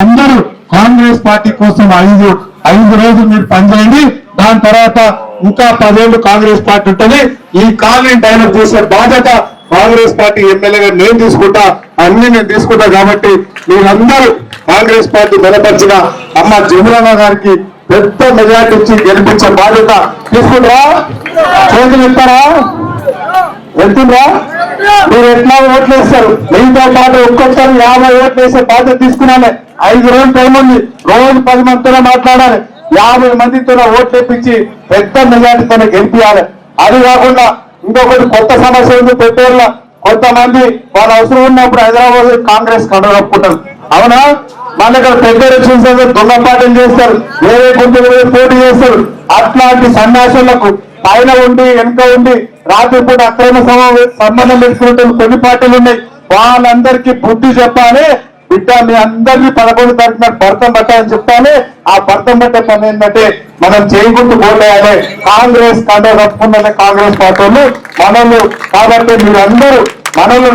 అందరూ కాంగ్రెస్ పార్టీ కోసం ఐదు ఐదు రోజులు మీరు పనిచేయండి దాని తర్వాత ఇంకా పదేళ్ళు కాంగ్రెస్ పార్టీ ఉంటుంది. ఈ కాలనీ డెవలప్ చేసే బాధ్యత కాంగ్రెస్ పార్టీ ఎమ్మెల్యేగా నేను తీసుకుంటా అన్ని నేను తీసుకుంటా కాబట్టి మీరందరూ కాంగ్రెస్ పార్టీ బలపరిచిన అమ్మ జములమ్మ గారికి పెద్ద మెజార్టీ ఇచ్చి గెలిపించే బాధ్యత తీసుకుంటారా చేతులు ఇస్తారా వెళ్తుందా మీరు ఎట్లా ఓట్లు వేస్తారు? మీతో పాటు ఒక్కొక్కరు యాభై ఓట్లు వేసే బాధ్యత తీసుకున్నామే. ఐదు రోజులు టైం ఉంది. రోజు పది మందితో మాట్లాడాలి. యాభై మందితో ఓట్లు తెప్పించి పెద్ద మెజార్టీతో గెలిపించాలి అది కాకుండా ఇంకొకటి కొత్త సమస్య ఉంది పెట్టేళ్ళ కొంతమంది వాళ్ళ అవసరం ఉన్నప్పుడు హైదరాబాద్ కాంగ్రెస్ కండ అవునా? మన దగ్గర పెద్ద చూసారు దొంగ చేస్తారు. వేరే గుంపులు పోటీ చేస్తారు. అట్లాంటి సన్యాసులకు పైన ఉండి వెనుక ఉండి రాత్రిపూట అక్రమ సంబంధం పెట్టుకుంటున్న కొన్ని పార్టీలు ఉన్నాయి. వాళ్ళందరికీ బుద్ధి చెప్పాలి. బిడ్డ మీ అందరినీ పదకొండు తారీఖున భర్తం పట్టాలని చెప్పాలి ఆ భర్తం పట్టే పని ఏంటంటే మనం చేయకుంటూ పోలేయాలి. కాంగ్రెస్ కండ కప్పుకున్న కాంగ్రెస్ పార్టీ మనల్ని కాబట్టి మీరందరూ మనల్ని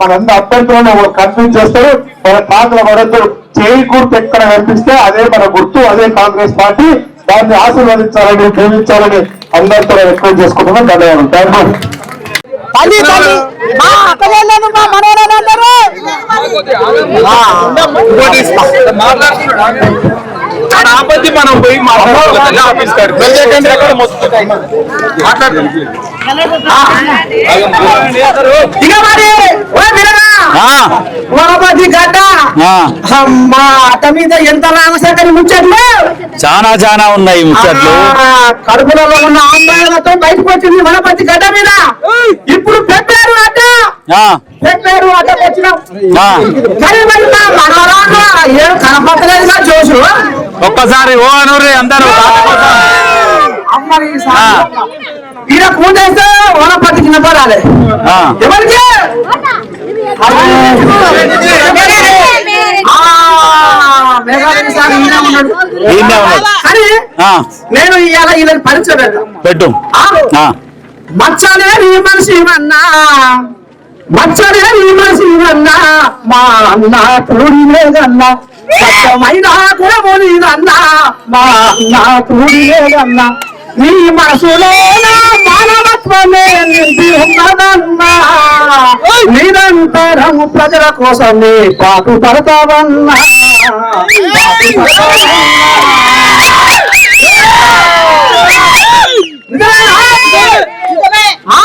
మనందరూ అభ్యర్థులను కన్ఫ్యూజ్ చేస్తారు. మన పాటలు వరకు చేయి గుర్తు ఎక్కడ కనిపిస్తే అదే మన గుర్తు అదే కాంగ్రెస్ పార్టీ. దాన్ని ఆశీర్వదించాలని ప్రేమించాలని అందరితో రిక్వెస్ట్ చేసుకుంటున్నాం ధన్యవాదాలు. Thank you. తల్లి తల్లి. మా అక్కలేను మా ఆపత్తి మనం పోయి మాట్లాడుకోవాలి ఆఫీస్. ఎక్కడ మొత్తం మాట్లాడుతుంది గడ్డ. అమ్మా అట్ట మీద ఎంత రామశేఖరి ముచ్చట్లు? చాలా చాలా ఉన్నాయి ముచ్చట్లు. కడుపులలో ఉన్న అమ్మాయిలతో బయటకు వచ్చింది వనపతి గడ్డ మీద ఇప్పుడు పెట్టారు అడ్డ ఆ, పెట్టారు అడ్డ వచ్చినాం ఆ. మరి మరి మా మనవరాలు ఏం కనపడలేదు చూసు ఒక్కసారి ఓ అనూరి అందరూ ఈయన కూటేస్తే వనపతి కింద పడాలి. ఎవరికి? నేను ఇవాళ ఈయన పరిచయం. పెట్టు. ఆ, ఆ, మచ్చలే నీ మనిషి అన్నా మచ్చలే నీ మనిషి అన్నా మా అన్న తోడి లేదన్నా సత్యమైన మా అన్న లేదన్నా నీ మనసులో నా మానవత్వమే నిండి ఉన్నదన్నా. నిరంతరం ప్రజల కోసమే పాటు పడతావన్నా. పాటు పడతావన్నా. ఆ?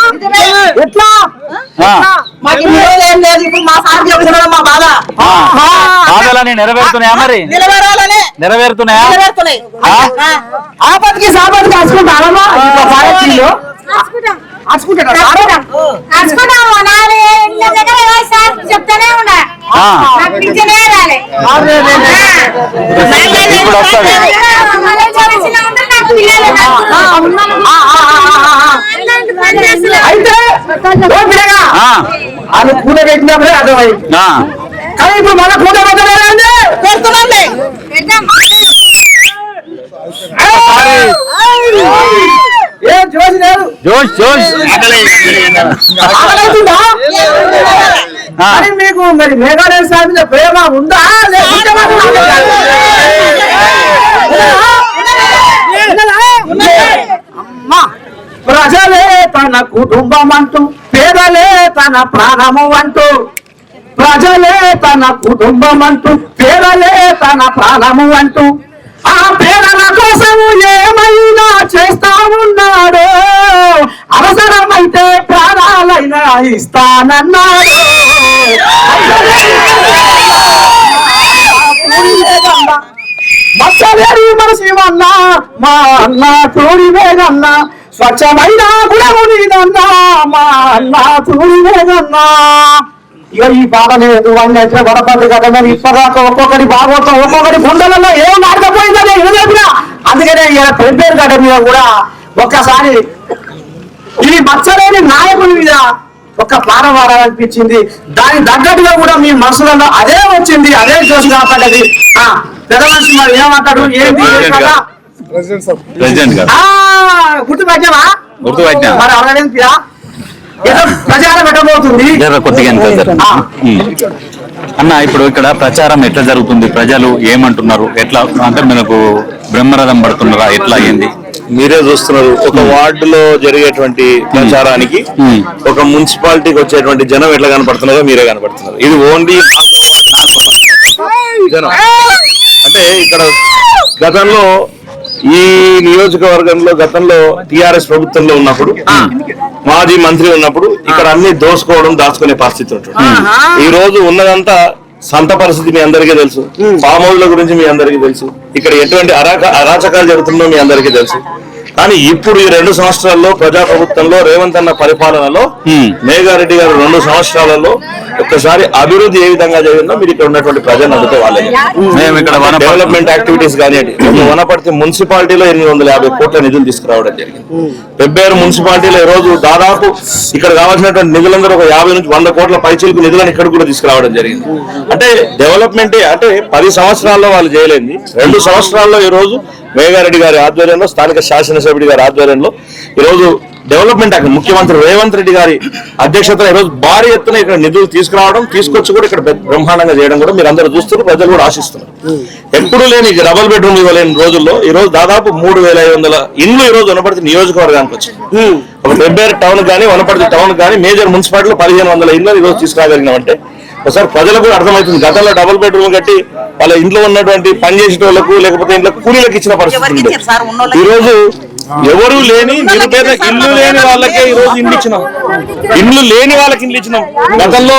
ఎట్లా ఆ. మాకు ఇన్ని రోజులు ఏం లేదు ఇప్పుడు మా సార్ చెప్తున్నాడు మా బాధ ఆ. బాధలని నెరవేరుతున్నాయా మరి నెరవేరుతున్నాయా? ఆపత్కి సాపత్కి అచ్చుకుంటారమ్మా చెప్తానే ఉన్నా ఇప్పుడు వస్తది. అయితే కూడ పెట్టినప్పుడే అర్థమైంది. కానీ ఇప్పుడు మన కూడ పెట్టలేదండి. లేదు జోష్ జోష్ మీకు మరి మేఘాలయ మీద ప్రేమ ఉందా? లేకుంటే మాత్రం అమ్మా. ప్రజలే తన కుటుంబం అంటూ పేదలే తన ప్రాణము అంటూ ప్రజలే తన కుటుంబం అంటూ పేదలే తన ప్రాణము అంటూ ఆ పేదల కోసం ఏమైనా చేస్తా ఉన్నాడు అవసరమైతే ప్రాణాలైనా ఇస్తానన్నాడు. మచ్చలేని మనసి వల్ల మా అన్న తోడి వేగన్నా స్వచ్ఛమైన గుణము నీదన్నా మా అన్న ఇక ఈ బాధ లేదు అన్ని ఎట్లా కదా మరి ఇప్పటిదాకా ఒక్కొక్కటి భాగవతం ఒక్కొక్కటి గుండెలలో ఏం నాటకపోయిందని ఎదురు అందుకనే ఇలా పెరిపేరు గడ్డ మీద కూడా ఒక్కసారి ఈ మచ్చలేని నాయకుడి మీద ఒక ప్రాణం వాడాలనిపించింది. దాని తగ్గట్టుగా కూడా మీ మనసులలో అదే వచ్చింది అదే జోషి కాపాడది ఆ పెద్ద మనిషి మరి ఏమంటాడు ఏంటి? ప్రెసిడెంట్ గారు. ఆ గుర్తు పెట్టావా? గుర్తుపట్టినా. మరి అవడానికి ఏదో ప్రచారం పెట్టబోతుంది. కొద్దిగా. అన్న ఇప్పుడు ఇక్కడ ప్రచారం ఎట్లా జరుగుతుంది? ప్రజలు ఏమంటున్నారు? ఎట్లా? అంటే మనకు బ్రహ్మరథం పడుతున్నారా? ఎట్లా అయ్యింది మీరే చూస్తున్నారు. ఒక వార్డులో జరిగేటువంటి ప్రచారానికి. ఒక మున్సిపాలిటీకి వచ్చేటువంటి జనం ఎట్లా కనపడుతున్నారో మీరే కనపడుతున్నారు. ఇది ఓన్లీ జనం. అంటే ఇక్కడ గతంలో ఈ నియోజకవర్గంలో గతంలో టిఆర్ఎస్ ప్రభుత్వంలో ఉన్నప్పుడు మాజీ మంత్రి ఉన్నప్పుడు ఇక్కడ అన్ని దోసుకోవడం దాచుకునే పరిస్థితి ఉంటుంది. ఈ రోజు ఉన్నదంతా సంత పరిస్థితి మీ అందరికీ తెలుసు. ఫామ్ హౌస్ల గురించి మీ అందరికీ తెలుసు. ఇక్కడ ఎటువంటి అరాచకాలు జరుగుతుందో మీ అందరికీ తెలుసు. కానీ ఇప్పుడు ఈ రెండు సంవత్సరాల్లో ప్రజా ప్రభుత్వంలో రేవంత్ అన్న పరిపాలనలో. మేఘారెడ్డి గారు రెండు సంవత్సరాలలో ఒక్కసారి అభివృద్ధి ఏ విధంగా జరిగిందో మీరు ఇక్కడ ఉన్నటువంటి ప్రజలు అడిగితే వాళ్ళే. మేము ఇక్కడ వనపర్తి- డెవలప్మెంట్ యాక్టివిటీస్ కానివ్వండి. ఒక వనపర్తి మున్సిపాలిటీలో ఎనిమిది వందల యాభై కోట్ల నిధులు తీసుకురావడం జరిగింది. పెబ్బేరు మున్సిపాలిటీలో ఈ రోజు దాదాపు ఇక్కడ కావాల్సినటువంటి నిధులందరూ ఒక యాభై నుంచి వంద కోట్ల పైచీలకు నిధులను ఇక్కడ కూడా తీసుకురావడం జరిగింది. అంటే డెవలప్మెంట్ అంటే పది సంవత్సరాల్లో వాళ్ళు చేయలేంది రెండు సంవత్సరాల్లో ఈ రోజు మేఘారెడ్డి గారి ఆధ్వర్యంలో స్థానిక శాసనసభ్యుడి గారి ఆధ్వర్యంలో ఈ రోజు డెవలప్మెంట్ యాక్ట్ ముఖ్యమంత్రి రేవంత్ రెడ్డి గారి అధ్యక్షతన ఈ రోజు భారీ ఎత్తున ఇక్కడ నిధులు తీసుకురావడం తీసుకొచ్చి కూడా ఇక్కడ బ్రహ్మాండంగా చేయడం కూడా మీరు అందరూ చూస్తున్నారు ప్రజలు కూడా ఆశిస్తున్నారు. ఎప్పుడు లేని డబల్ బెడ్రూమ్ ఇవ్వలేని రోజుల్లో ఈ రోజు దాదాపు మూడు వేల ఐదు వందల ఇండ్లు ఈ రోజు వనపర్తి నియోజకవర్గానికి వచ్చింది. ఒక పెబ్బేరు టౌన్ కానీ వనపర్తి టౌన్ కానీ మేజర్ మున్సిపాలిటీలో పదిహేను వందల ఇళ్ళు ఈ రోజు తీసుకురాగలిగినామంటే ఒకసారి ప్రజలకు కూడా అర్థమవుతుంది. గతంలో డబుల్ బెడ్రూమ్ కట్టి వాళ్ళ ఇంట్లో ఉన్నటువంటి పని చేసే వాళ్ళకు లేకపోతే ఇంట్లో కూలీలకు ఇచ్చిన పరిస్థితి. ఈ రోజు ఎవరు లేని నిరుపేద ఇల్లు లేని వాళ్ళకే ఈ రోజు ఇల్లు ఇచ్చినాం. ఇల్లు లేని వాళ్ళకి ఇల్లు ఇచ్చినాం. గతంలో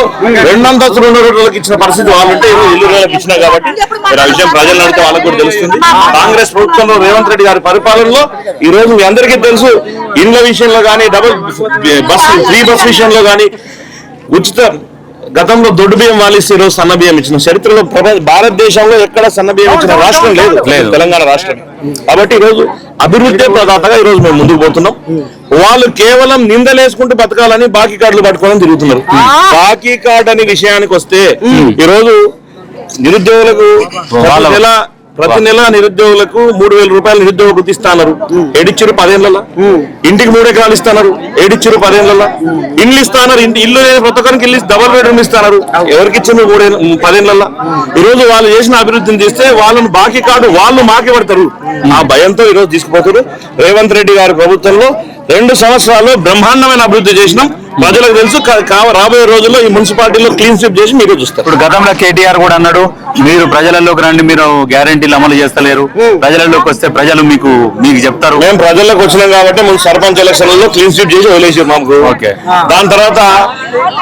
రెండంతస్తులు ఉన్న వాళ్ళకి ఇచ్చిన పరిస్థితి వాళ్ళంటే ఈ రోజు ఇల్లు వాళ్ళకి ఇచ్చినా కాబట్టి మీరు ఆ విషయం ప్రజలు అడిగితే వాళ్ళకి కూడా తెలుస్తుంది. కాంగ్రెస్ ప్రభుత్వంలో రేవంత్ రెడ్డి గారి పరిపాలనలో ఈ రోజు మీ అందరికీ తెలుసు ఇళ్ళ విషయంలో కానీ డబుల్ బస్ ఫ్రీ బస్ విషయంలో కానీ ఉచిత గతంలో దొడ్డు బియ్యం వాలిస్తే ఈరోజు సన్న బియ్యం ఇచ్చిన చరిత్రలో భారతదేశంలో ఎక్కడ సన్న బియ్యం ఇచ్చిన రాష్ట్రం లేదు. లేదు. తెలంగాణ రాష్ట్రం. కాబట్టి ఈ రోజు అభివృద్ధి ప్రదాతగా ఈ రోజు మేము ముందుకు పోతున్నాం. వాళ్ళు కేవలం నిందలేసుకుంటూ బతకాలని బాకీ కార్డులు పట్టుకోవడం తిరుగుతున్నారు. బాకీ కార్డు అనే విషయానికి వస్తే ఈ రోజు నిరుద్యోగులకు నెల ప్రతి నెల నిరుద్యోగులకు మూడు వేల రూపాయలు నిరుద్యోగ వృత్తి ఇస్తాన్నారు ఏడిచ్చిరు పదేళ్ళ ఇంటికి మూడు ఎకరాలు ఇస్తున్నారు ఏడిచ్చిరు పదేళ్ళ ఇల్లు ఇస్తున్నారు ఇంటి ఇల్లు లేని ప్రతి ఒక్కరికి ఇల్లు డబల్ బెడ్రూమ్ ఇస్తున్నారు ఎవరికి ఇచ్చింది మూడే పదేళ్ళ ఈ రోజు వాళ్ళు చేసిన అభివృద్ధిని చేస్తే వాళ్ళని బాకీ కాదు వాళ్ళు మాకి పడతారు. ఆ భయంతో ఈ రోజు తీసుకుపోతారు రేవంత్ రెడ్డి గారి ప్రభుత్వంలో రెండు సంవత్సరాలు బ్రహ్మాండమైన అభివృద్ధి చేసినాం. ప్రజలకు తెలుసు రాబోయే రోజుల్లో ఈ మున్సిపాలిటీలో క్లీన్ స్వీప్ చేసి మీరే చూస్తారు. ఇప్పుడు గతంలో కేటీఆర్ కూడా అన్నాడు మీరు ప్రజలలోకి రండి మీరు గ్యారంటీలు అమలు చేస్తలేరు. ప్రజలలోకి వస్తే ప్రజలు మీకు మీకు చెప్తారు. మేము ప్రజల్లోకి వచ్చినాం కాబట్టి ముందు సర్పంచ్ ఎలక్షన్లలో క్లీన్ స్వీప్ చేసి వదిలేసారు మాకు. ఓకే. దాని తర్వాత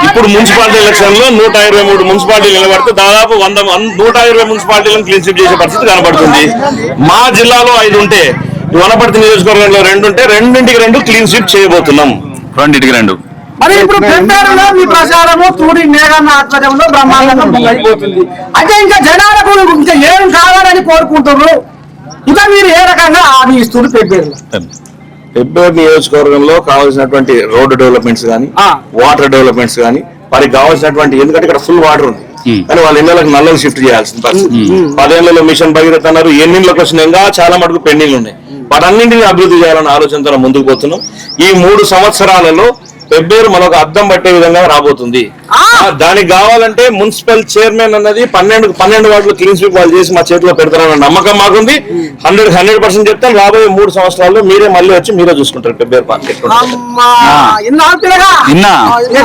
ఇప్పుడు మున్సిపాలిటీ ఎలక్షన్లో నూట ఇరవై మూడు మున్సిపాలిటీలు నిలబడితే దాదాపు వంద నూట ఇరవై మున్సిపాలిటీలను క్లీన్ స్వీప్ చేసే పరిస్థితి కనబడుతుంది. మా జిల్లాలో ఐదు ఉంటే వనపర్తి నియోజకవర్గంలో రెండు ఉంటే రెండింటికి రెండు క్లీన్ స్వీప్ చేయబోతున్నాం. రెండింటికి రెండు. మరి ఇప్పుడు పెంటారులో మీ ప్రచారము తూడి మేఘన్న ఆధ్వర్యంలో బ్రహ్మాండంగా ముంగైపోతుంది అంటే ఇంకా జనాలకు ఇంకా ఏం కావాలని కోరుకుంటున్నారు? ఇంకా మీరు ఏ రకంగా హామీ ఇస్తున్నారు పెంపేరు పెబ్బేరు నియోజకవర్గంలో కావాల్సినటువంటి రోడ్డు డెవలప్మెంట్స్ కానీ. వాటర్ డెవలప్మెంట్స్ కానీ వారికి కావాల్సినటువంటి ఎందుకంటే ఇక్కడ ఫుల్ వాటర్ ఉంది. కానీ వాళ్ళ ఇళ్ళకి నల్లలు షిఫ్ట్ చేయాల్సిన పరిస్థితి. పదేళ్ళలో మిషన్ భగీరథ అన్నారు ఎన్నిళ్ళకి వచ్చినాయి. ఇంకా చాలా మటుకు పెండింగ్ ఉన్నాయి. వాటన్నింటినీ అభివృద్ధి చేయాలన్న ఆలోచనతో ముందుకు పోతున్నాం. ఈ మూడు సంవత్సరాలలో పెబ్బేరు మనకు అద్దం పట్టే విధంగా రాబోతుంది. ఆ, దానికి కావాలంటే మున్సిపల్ చైర్మన్ అన్నది పన్నెండు పన్నెండు వార్డులు క్లీన్ స్వీప్ వాళ్ళు చేసి మా చేతిలో పెడతారన్న నమ్మకం మాకుంది. హండ్రెడ్ హండ్రెడ్ పర్సెంట్ చెప్తాను రాబోయే మూడు సంవత్సరాల్లో మీరే మళ్ళీ వచ్చి మీరే చూసుకుంటారు పెబ్బేరు పార్క్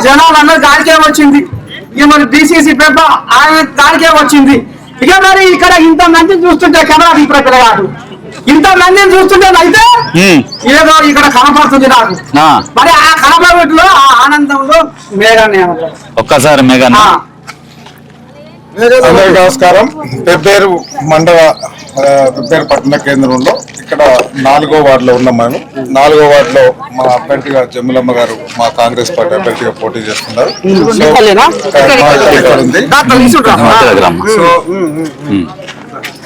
జనాలు వచ్చింది. ఆయన గాలికే వచ్చింది. ఇక మరి ఇక్కడ ఇంత మందిని చూస్తుంటే కెమెరా తీపర పిల్లగాడు? ఇంత మందిని చూస్తుంటే అయితే ఉమ్. ఏదో ఇక్కడ కనపడుతుంది నాకు. ఆ. మరి ఆ కనపడలో ఆ ఆనందంలో మేఘాన్ని? ఒక్కసారి అందరికీ నమస్కారం. పెబ్బేరు మండల పెబ్బేరు పట్టణ కేంద్రంలో ఇక్కడ నాలుగో వార్డులో ఉన్నాం మేము. నాలుగో వార్డులో మా అభ్యర్థిగా జమ్ములమ్మ గారు మా కాంగ్రెస్ పార్టీ అభ్యర్థిగా పోటీ చేస్తున్నారు. సో,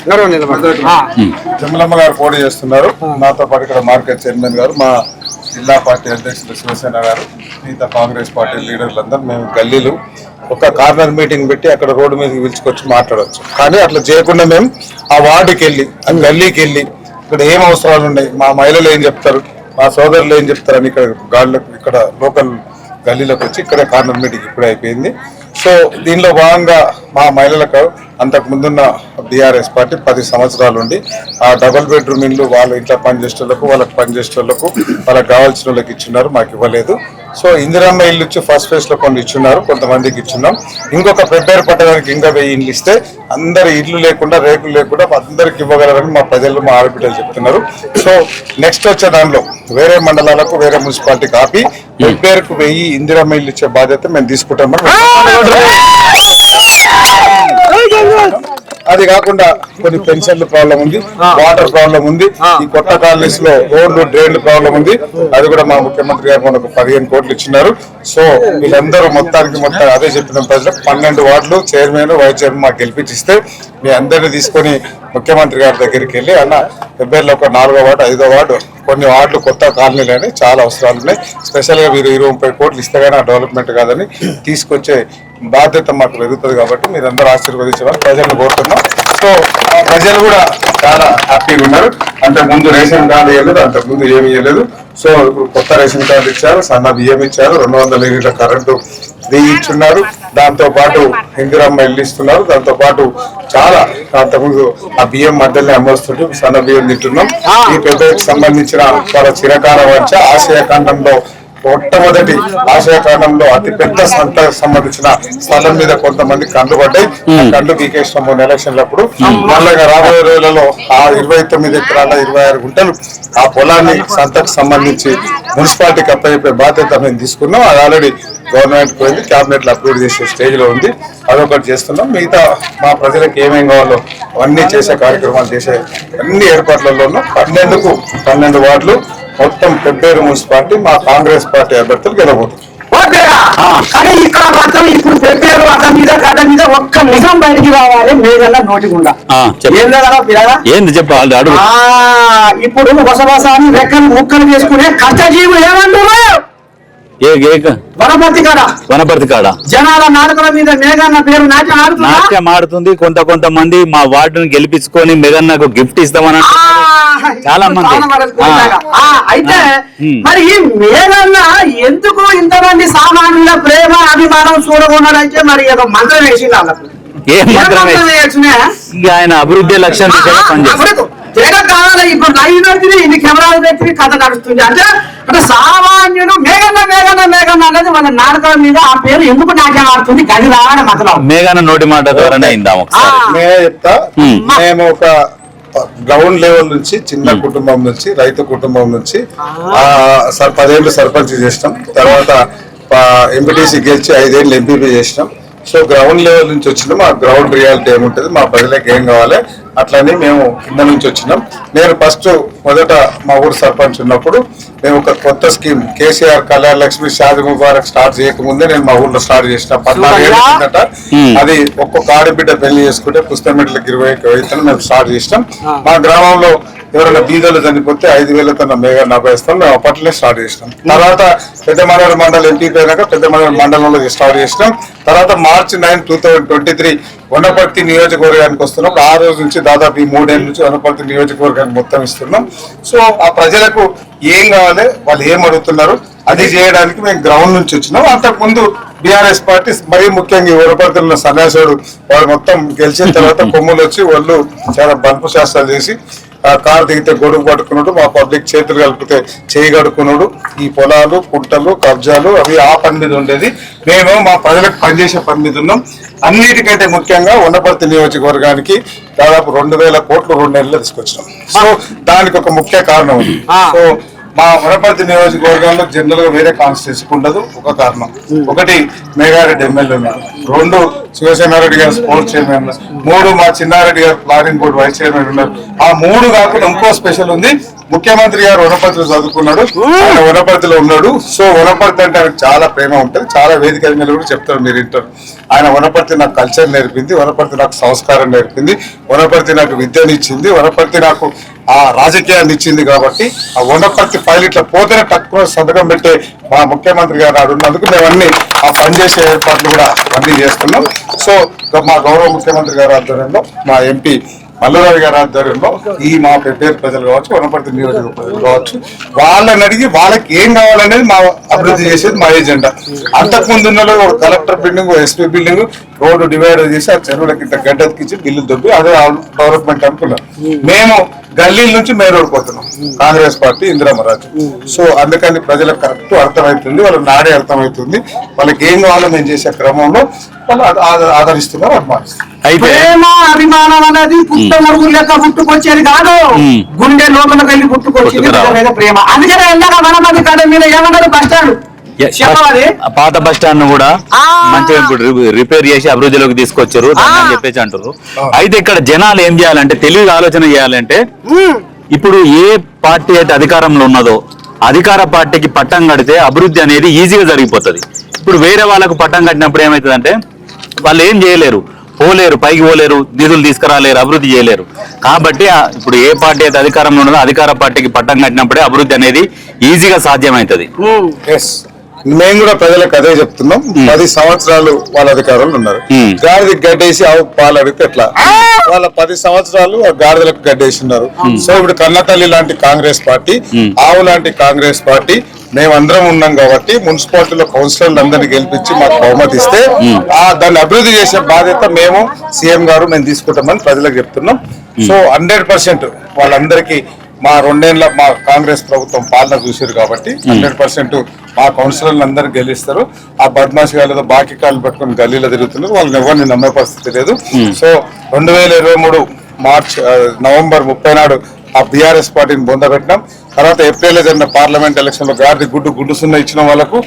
ఇక్కడేనా? ఆ, మా ఇక్కడ ఉంది డాక్టర్ తీసుకుంటా. మధ్యలో గ్రామం సో ఎవరో నిలబడు. ఆ. జమ్మలమ్మ గారు పోటీ చేస్తున్నారు నాతో పాటు ఇక్కడ మార్కెట్ చైర్మన్ గారు మా జిల్లా పార్టీ అధ్యక్షులు శివసేన గారు మిగతా కాంగ్రెస్ పార్టీ లీడర్లందరూ మేము గల్లీలు ఒక కార్నర్ మీటింగ్ పెట్టి అక్కడ రోడ్డు మీదకి పిలుచుకొచ్చి మాట్లాడవచ్చు కానీ అట్లా చేయకుండా మేము ఆ వార్డుకి వెళ్ళి ఆ గల్లీకి వెళ్ళి ఇక్కడ ఏం అవసరాలు ఉన్నాయి మా మహిళలు ఏం చెప్తారు మా సోదరులు ఏం చెప్తారు అని ఇక్కడ గాళ్ళకు ఇక్కడ లోకల్ గల్లీలోకి వచ్చి ఇక్కడే కార్నర్ మీటింగ్ ఇప్పుడే అయిపోయింది సో దీనిలో భాగంగా మా మహిళలకు అంతకు ముందున్న బీఆర్ఎస్ పార్టీ పది సంవత్సరాలు ఉండి ఆ డబుల్ బెడ్రూమ్ ఇల్లు వాళ్ళ ఇంట్లో పనిచేసేటోళ్ళకు వాళ్ళకి పనిచేసేటోళ్ళకు వాళ్ళకి కావాల్సిన వాళ్ళకి ఇచ్చినారు మాకు ఇవ్వలేదు. సో ఇందిరమ్మ ఇల్లు ఇచ్చి ఫస్ట్ ఫేజ్లో కొన్ని ఇచ్చున్నారు కొంతమందికి ఇచ్చున్నాం. ఇంకొక ప్రిపేర్ పట్టడానికి ఇంకా వెయ్యి ఇల్లు ఇస్తే అందరి ఇల్లు లేకుండా రేకులు లేకుండా అందరికి ఇవ్వగలరని మా ప్రజలు మా ఆడబిడ్డలు చెప్తున్నారు. సో నెక్స్ట్ వచ్చే దానిలో వేరే మండలాలకు వేరే మున్సిపాలిటీకి ఆపి ప్రిపేర్కు వెయ్యి ఇందిరమ్మ ఇల్లు ఇచ్చే బాధ్యత మేము తీసుకుంటామని అది కాకుండా కొన్ని పెన్షన్ల ప్రాబ్లం ఉంది వాటర్ ప్రాబ్లం ఉంది ఈ కొత్త కాలనీస్లో రోడ్లు డ్రైన్లు ప్రాబ్లం ఉంది. అది కూడా మా ముఖ్యమంత్రి గారు మనకు పదిహేను కోట్లు ఇచ్చినారు. సో వీళ్ళందరూ మొత్తానికి మొత్తం అదే చెప్పిన ప్రజలకు పన్నెండు వార్డులు చైర్మన్ వైస్ చైర్మన్ మాకు గెలిపించిస్తే మీ అందరిని తీసుకొని ముఖ్యమంత్రి గారి దగ్గరికి వెళ్ళి అన్న ఫిబ్రవరిలో ఒక నాలుగో వార్డు ఐదో వార్డు కొన్ని వార్డులు కొత్త కాలనీలు అని చాలా అవసరాలు ఉన్నాయి. స్పెషల్గా మీరు ఇరవై ముప్పై కోట్లు ఇస్తే కానీ ఆ డెవలప్మెంట్ కాదని తీసుకొచ్చే బాధ్యత మాకు పెరుగుతుంది కాబట్టి మీరందరూ ఆశీర్వదించమని ప్రజలను కోరుతున్నాం. సో ప్రజలు కూడా చాలా హ్యాపీగా ఉన్నారు. అంతకు ముందు రేషన్ కార్డు ఇవ్వలేదు అంతకు ముందు ఏమి ఇవ్వలేదు. సో ఇప్పుడు కొత్త రేషన్ కార్డు ఇచ్చారు సన్న బియ్యం ఇచ్చారు రెండు వందల యూనిట్ల కరెంటు ఫ్రీ ఇచ్చున్నారు. దాంతో పాటు ఇందిరమ్మ ఇల్లు ఇస్తున్నారు. దాంతో పాటు చాలా అంతకుముందు ఆ బియ్యం మధ్యలో అమ్మొస్తుంటే సన్న బియ్యం తింటున్నాం. ఈ పెద్దకి సంబంధించిన వాళ్ళ చిరకాల వచ్చ ఆశయ ఖండంలో మొట్టమొదటి ఆశయ కాలంలో అతి పెద్ద సంత సంబంధించిన స్థలం మీద కొంతమంది కండ్లు పడ్డాయి. కండ్లు గీకేసిన మూడు ఎలక్షన్లప్పుడు. మళ్ళీ రాబోయే రోజులలో ఆ ఇరవై తొమ్మిది ఎకరాల ఇరవై ఆరు గుంటలు ఆ పొలాన్ని సంతకు సంబంధించి మున్సిపాలిటీకి అప్పచెప్పే బాధ్యత మేము తీసుకున్నాం. అది ఆల్రెడీ గవర్నమెంట్ పోయింది క్యాబినెట్లో అప్రూవ్ చేసే స్టేజ్లో ఉంది. అదొకటి చేస్తున్నాం. మిగతా మా ప్రజలకు ఏమేం కావాలో అవన్నీ చేసే కార్యక్రమాలు చేసే అన్ని ఏర్పాట్లలోనూ పన్నెండుకు పన్నెండు వార్డులు మొత్తం పెబ్బేరు మున్సిపాలిటీ మా కాంగ్రెస్ పార్టీ అభ్యర్థులు గెలబోతుంది కానీ ఇక్కడ మాత్రం ఇప్పుడు అతని మీద కథ మీద ఒక్క నిజం బయటికి రావాలి నోటికుండా ఏంది చెప్పు వాళ్ళు అడుగు. ఆ ఇప్పుడు వసవసాన్ని రెక్కలు ముక్కలు చేసుకునే కష్టజీవులు ఏమంటారు ఏ వనపర్తి కాడ. వనపర్తి కాడ. జనాల నాటకాల మీద మేఘన్న పేరు నాట్యం ఆడుతుంది? కొంత కొంతమంది మా వార్డును గెలిపించుకొని మెగన్నకు గిఫ్ట్ ఇస్తామని. చాలా మంది. అయితే. మరి ఈ మేఘన్న ఎందుకు ఇంతమంది సామాన్యుల ప్రేమ అభిమానం చూడకున్నాడంటే మరి ఏదో మంత్రం వేసింది వాళ్ళకు? ఏ మంత్రం ఆయన అభివృద్ధి లక్ష్యం పనిచేస్తారు తేడా కావాలి ఇప్పుడు లైవ్ పెట్టి ఇన్ని కెమెరాలు పెట్టి కథ నడుస్తుంది. అంటే అంటే సామాన్యుడు మేఘన్న మేఘన్న మేఘన్న అనేది మన నాటకం మీద ఆ పేరు ఎందుకు నాట్యం ఆడుతుంది? గది రావడం మతలం మేఘన నోటి మాట ద్వారానే అయిందాం ఒకసారి. నేనే చెప్తా. మేము ఒక గ్రౌండ్ లెవెల్ నుంచి చిన్న కుటుంబం నుంచి రైతు కుటుంబం నుంచి ఆ. సర్ పదేళ్ళు సర్పంచ్ చేసినాం. తర్వాత ఎంపీటీసీ గెలిచి ఐదేళ్ళు ఎంపీపీ చేసినాం. సో గ్రౌండ్ లెవెల్ నుంచి వచ్చినాం. ఆ గ్రౌండ్ రియాలిటీ ఏముంటుంది? మా ప్రజలకు ఏం కావాలి? అట్లని మేము కింద నుంచి వచ్చినాం. నేను ఫస్ట్ మొదట మా ఊరు సర్పంచ్ ఉన్నప్పుడు మేము ఒక కొత్త స్కీమ్ కేసీఆర్ కళ్యాణ్ లక్ష్మి షాది ముబారక్ స్టార్ట్ చేయకముందే నేను మా ఊర్లో స్టార్ట్ చేసిన. పద్నాలుగు ఏళ్ళ కిందట Hmm. అది ఒక్కొక్క ఆడబిడ్డ పెళ్ళి చేసుకుంటే పుస్తమెట్లకి ఇరవై మేము స్టార్ట్ చేసినాం. మా గ్రామంలో ఎవరైనా బీదలు చనిపోతే ఐదు వేల తన మేఘా నలభై ఇస్తాం మేము అప్పట్లే స్టార్ట్ చేసినాం. తర్వాత పెద్ద మనవరి మండలం ఎంపీ పోయినాక పెద్ద మనవరి మండలంలో స్టార్ట్ చేసినాం. తర్వాత March nine two thousand twenty three Wanaparthy నియోజకవర్గానికి వస్తున్నాం. ఆ రోజు నుంచి దాదాపు ఈ మూడేళ్ళ నుంచి వనపర్తి నియోజకవర్గానికి మొత్తం ఇస్తున్నాం. సో ఆ ప్రజలకు ఏం కావాలి వాళ్ళు ఏం అడుగుతున్నారు అది చేయడానికి మేము గ్రౌండ్ నుంచి వచ్చినాం. అంతకు ముందు బీఆర్ఎస్ పార్టీ మరీ ముఖ్యంగా వనపర్తిలో సన్యాసుడు వాళ్ళు మొత్తం గెలిచిన తర్వాత కొమ్ములు వచ్చి వాళ్ళు చాలా బల్పు శాస్త్రాలు చేసి కారు దిగితే గొడుగు పట్టుకున్నాడు మా పబ్లిక్ చేతులు కలిపితే చేయి కడుక్కున్నాడు. ఈ పొలాలు కుంటలు కబ్జాలు అవి ఆ పని మీద ఉండేది. మేము మా ప్రజలకు పనిచేసే పని మీద ఉన్నాం. అన్నిటికంటే ముఖ్యంగా ఉండపర్తి నియోజకవర్గానికి దాదాపు రెండు వేల కోట్లు రెండు నెలలు తీసుకొచ్చినాం. సో దానికి ఒక ముఖ్య కారణం ఉంది సో మా వనపర్తి నియోజకవర్గంలో జనరల్గా వేరే కాన్స్టిట్యూన్సీ ఉండదు. ఒక కారణం. ఒకటి మేఘారెడ్డి ఎమ్మెల్యే ఉన్నారు. రెండు శివసేనారెడ్డి గారు స్పోర్ట్స్ చైర్మన్ ఉన్నారు. మూడు మా చిన్నారెడ్డి గారు ప్లానింగ్ బోర్డు వైస్ చైర్మన్ ఉన్నారు. ఆ మూడు కాకుండా ఇంకో స్పెషల్ ఉంది. ముఖ్యమంత్రి గారు వనపర్తిలో చదువుకున్నాడు. ఆయన వనపర్తిలో ఉన్నాడు. సో వనపర్తి అంటే ఆయనకు చాలా ప్రేమ ఉంటుంది. చాలా వేదిక మీద కూడా చెప్తారు మీరు వింటారు. ఆయన వనపర్తి నాకు కల్చర్ నేర్పింది. వనపర్తి నాకు సంస్కారం నేర్పింది. వనపర్తి నాకు విద్యనిచ్చింది వనపర్తి నాకు ఆ రాజకీయాన్ని ఇచ్చింది కాబట్టి ఆ వనపర్తి ఫైల్ ఇట్లా పోతేనే తక్కువ సంతకం పెట్టే మా ముఖ్యమంత్రి గారు నాడు ఉన్నందుకు మేము అన్ని ఆ పనిచేసే ఏర్పాట్లు కూడా అన్ని చేస్తున్నాం. సో మా గౌరవ ముఖ్యమంత్రి గారి ఆధ్వర్యంలో మా ఎంపీ మల్లారావు గారి ఆధ్వర్యంలో ఈ మా పెద్ద ప్రజలు కావచ్చు వనపర్తి నియోజక ప్రజలు కావచ్చు వాళ్ళని అడిగి వాళ్ళకి ఏం కావాలనేది మా అభివృద్ధి చేసేది మా ఎజెండా అంతకు ముందు ఉన్న ఒక collector building SP building road divider చేసి ఆ చెరువులకి ఇంత గడ్డెత్తికిచ్చి బిల్లు దొబ్బి అదే డెవలప్మెంట్ అనుకున్నాం మేము గల్లీల నుంచి మేము. రోడ్డుపోతున్నాం కాంగ్రెస్ పార్టీ ఇందిరామరాజు. సో అందుకని ప్రజలకు కరెక్ట్ అర్థమవుతుంది వాళ్ళ నాడే అర్థమవుతుంది వాళ్ళకి ఏం కావాలో మేము చేసే క్రమంలో వాళ్ళు ఆద- ఆద- ఆదరిస్తున్నారు అభిమానిస్తున్నారు. అయితే ప్రేమ అభిమానం అనేది పుట్ట మరుగులు లెక్క పుట్టుకొచ్చేది కాదు. గుండె లోపలికి వెళ్ళి పుట్టుకొచ్చింది ప్రేమ. అందుకనే ఎందాక వనపతి కడ మీద ఏమన్నారు ఆ పాత బస్ స్టాండ్ను కూడా. మంచిగా ఇప్పుడు రిపేర్ చేసి అభివృద్ధిలోకి తీసుకొచ్చారు. అని చెప్పేసి అంటారు అయితే ఇక్కడ జనాలు ఏం చేయాలంటే తెలివి ఆలోచన చేయాలంటే ఇప్పుడు ఏ పార్టీ అయితే అధికారంలో ఉన్నదో అధికార పార్టీకి పట్టం కడితే అభివృద్ధి అనేది ఈజీగా జరిగిపోతుంది. ఇప్పుడు వేరే వాళ్ళకు పట్టం కట్టినప్పుడు ఏమవుతుందంటే వాళ్ళు ఏం చేయలేరు. పోలేరు పైకి పోలేరు నిధులు తీసుకురాలేరు అభివృద్ధి చేయలేరు. కాబట్టి ఇప్పుడు ఏ పార్టీ అయితే అధికారంలో ఉన్నదో అధికార పార్టీకి పట్టం కట్టినప్పుడే అభివృద్ధి అనేది ఈజీగా సాధ్యమవుతుంది. మేము కూడా ప్రజలకు అదే చెప్తున్నాం. పది సంవత్సరాలు వాళ్ళ అధికారంలో ఉన్నారు. గాడిదకి గడ్డేసి ఆవు పాలు అడిగితే ఎట్లా? వాళ్ళ పది సంవత్సరాలు ఆ గాడిదలకు గడ్డేసి ఉన్నారు. సో ఇప్పుడు కన్నతల్లి లాంటి కాంగ్రెస్ పార్టీ ఆవు లాంటి కాంగ్రెస్ పార్టీ మేమందరం ఉన్నాం కాబట్టి మున్సిపాలిటీలో కౌన్సిలర్లు అందరినీ గెలిపించి మాకు బహుమతి ఇస్తే ఆ దాన్ని అభివృద్ధి చేసే బాధ్యత మేము సీఎం గారు మేము తీసుకుంటామని ప్రజలకు చెప్తున్నాం. సో హండ్రెడ్ పర్సెంట్ వాళ్ళందరికీ మా రెండేళ్ళ మా కాంగ్రెస్ ప్రభుత్వం పాలన చూసారు కాబట్టి హండ్రెడ్ పర్సెంట్ మా కౌన్సిలర్లు అందరూ గెలుస్తారు. ఆ బద్మాషి గారు బాకీ కాళ్ళు పట్టుకొని గల్లీలో తిరుగుతున్నారు. వాళ్ళని ఎవరిని నమ్మే పరిస్థితి లేదు. సో రెండు వేల ఇరవై మూడు మార్చ్ నవంబర్ ముప్పై నాడు ఆ బీఆర్ఎస్ పార్టీని పొందబెట్టినాం తర్వాత ఏప్రిల్లో జరిగిన పార్లమెంట్ ఎలక్షన్లో గాడి గుడ్డు గుడ్డు సున్నా ఇచ్చిన వాళ్ళకు.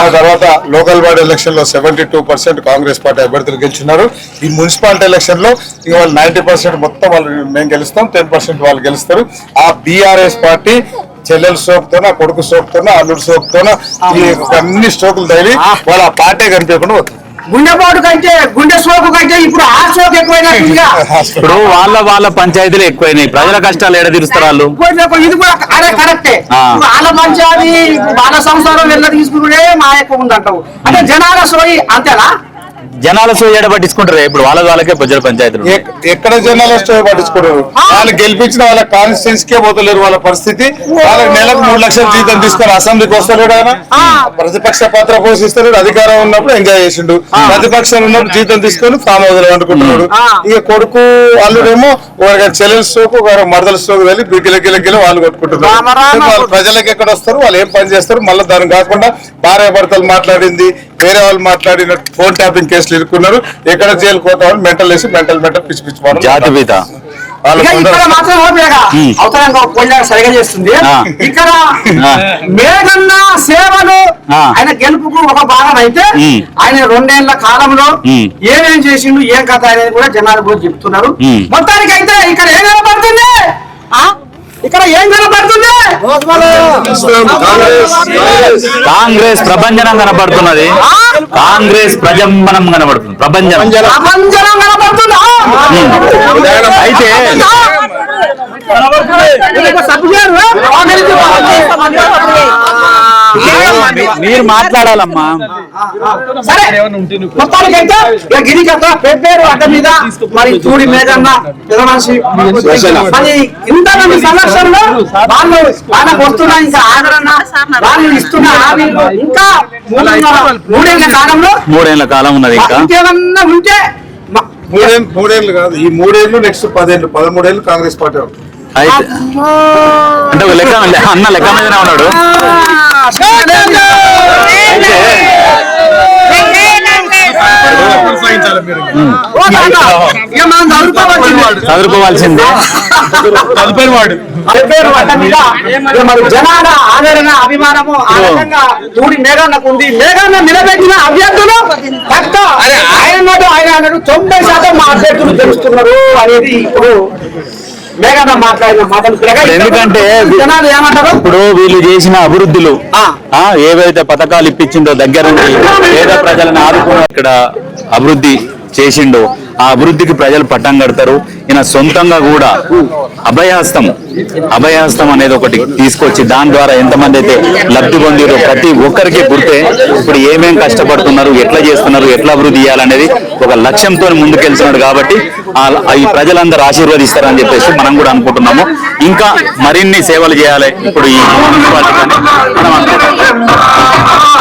ఆ తర్వాత లోకల్ బాడీ ఎలక్షన్లో seventy two percent Congress party అభ్యర్థులు గెలిచినారు. ఈ మున్సిపాలిటీ ఎలక్షన్లో ఇక వాళ్ళు నైన్టీ పర్సెంట్ మొత్తం వాళ్ళు మేము గెలుస్తాం టెన్ పర్సెంట్ వాళ్ళు గెలుస్తారు. ఆ బీఆర్ఎస్ పార్టీ చెల్లెల సోకుతోన కొడుకు సోకుతోన అల్లుడు సోకుతోన ఈ అన్ని స్ట్రోకులు తగిలి వాళ్ళ ఆ పార్టీ కనిపించకుండా పోతుంది. గుండెపోటు కంటే గుండె సోకు కంటే ఇప్పుడు ఆ సోకు ఎక్కువైనట్టుగా ఇప్పుడు వాళ్ళ వాళ్ళ పంచాయతీలు ఎక్కువైనాయి. ప్రజల కష్టాలు ఎడ తీరుస్తారు వాళ్ళు? ఇది కూడా అదే కరెక్టే. ఆ. వాళ్ళ పంచాది వాళ్ళ సంసారం వెళ్ళ తీసుకుంటే మా ఎక్కువ ఉందంటావు. అంటే జనాల సోయి అంతేనా? జనాల సోయి ఎడ పట్టించుకుంటారు? ఇప్పుడు వాళ్ళ వాళ్ళకే ప్రజల పంచాయతీలు ఎక్- ఎక్కడ జనాలు వస్తే పట్టించుకోరు వాళ్ళు గెలిపించిన వాళ్ళ కాన్స్టిట్యూన్స్ కే పోతలేరు వాళ్ళ పరిస్థితి. వాళ్ళకి నెలకు మూడు లక్షల జీతం తీసుకొని అసెంబ్లీకి వస్తలేడు ఆయన. ప్రతిపక్ష పాత్ర పోషిస్తలేడు అధికారం ఉన్నప్పుడు ఎంజాయ్ చేసిండు. ప్రతిపక్షం ఉన్నప్పుడు జీతం తీసుకొని ఫామ్ హౌస్ అనుకుంటున్నాడు ఇక కొడుకు అల్లుడేమో ఒక చెల్లెల స్ట్రోక్ ఒక మరదల స్ట్రోక్ వెళ్ళి గిల గిల గిల వాళ్ళు కొట్టుకుంటున్నారు. వాళ్ళు ప్రజలకు ఎక్కడ వస్తారు? వాళ్ళు ఏం పని చేస్తారు? మళ్ళీ దాని కాకుండా భార్య భర్తలు మాట్లాడింది వేరే వాళ్ళు మాట్లాడిన ఫోన్ ట్యాపింగ్ కేసులు ఇరుక్కున్నారు ఎక్కడ జైలు పోతామని మెంటల్ వేసి మెంటల్ మెంటల్ పిచ్చి పిచ్చి జాతిపిత సరిగా చేస్తుంది. ఇక్కడ. మేఘన్న సేవలు. ఆయన గెలుపుకు ఒక భాగం అయితే. ఆయన రెండేళ్ళ కాలంలో. ఏమేం చేసిండు ఏం కథ అనేది కూడా జనాలు కూడా చెప్తున్నారు. మొత్తానికి అయితే ఇక్కడ ఏం కనపడుతుంది ఆ? ఇక్కడ ఏం కనపడుతుంది కాంగ్రెస్. ప్రభంజనం కనబడుతున్నది కాంగ్రెస్ ప్రజంబనం కనబడుతుంది. ప్రభంజనం. ప్రపంచం కనపడుతుందా అయితే మీరు మాట్లాడాలమ్మా. సరే. గిరికథ పెబ్బేరు అడ్డ మీద. మరి చూడి ఇంతమంది సంరక్షణలో వాళ్ళు వాళ్ళకు వస్తున్న ఇంకా ఆదరణ వాళ్ళు ఇస్తున్న హామీలు ఇంకా మూడేళ్ళ కాలంలో మూడేళ్ళ కాలం ఉన్నది ఇంకా. ఇంకేమన్నా ఉంటే మూడేళ్ళు మూడేళ్ళు కాదు. ఈ మూడేళ్ళు నెక్స్ట్ పదేళ్ళు పదమూడేళ్ళు కాంగ్రెస్ పార్టీ. అయితే అంటే ఒక లెక్క అన్న లెక్క మీదనే ఉన్నాడు. చదువుకోవాల్సింది. చదువుకోవాల్సిందే పేరు అడ్డ మీద ఇక మరి జనాల ఆదరణ అభిమానము ఆ రకంగా చూడి మేఘాన్నకు ఉంది మేఘాన్న నిలబెట్టిన అభ్యర్థులు పక్క ఆయన అన్నాడు ఆయన అన్నాడు తొంభై శాతం మా అభ్యర్థులు తెలుస్తున్నారు అనేది ఇప్పుడు ఎందుకంటే ఇప్పుడు వీళ్ళు చేసిన అభివృద్ధులు ఆ. ఆ, ఏవైతే పథకాలు ఇప్పించిండో దగ్గర పేద ప్రజలను ఆదుకున్న ఇక్కడ అభివృద్ధి చేసిండో ఆ అభివృద్ధికి ప్రజలు పట్టం కడతారు. ఈయన సొంతంగా కూడా అభయహస్తం. అభయహస్తం అనేది ఒకటి తీసుకొచ్చి దాని ద్వారా ఎంతమంది అయితే లబ్ధి పొందిరో ప్రతి ఒక్కరికి గుర్తే ఇప్పుడు ఏమేం కష్టపడుతున్నారు ఎట్లా చేస్తున్నారు ఎట్లా అభివృద్ధి చేయాలనేది ఒక లక్ష్యంతో ముందుకెళ్తున్నాడు కాబట్టి ఈ ప్రజలందరూ ఆశీర్వదిస్తారని చెప్పేసి మనం కూడా అనుకుంటున్నాము. ఇంకా మరిన్ని సేవలు చేయాలి. ఇప్పుడు ఈ మున్సిపాలిటీ మనం అనుకుంటున్నాం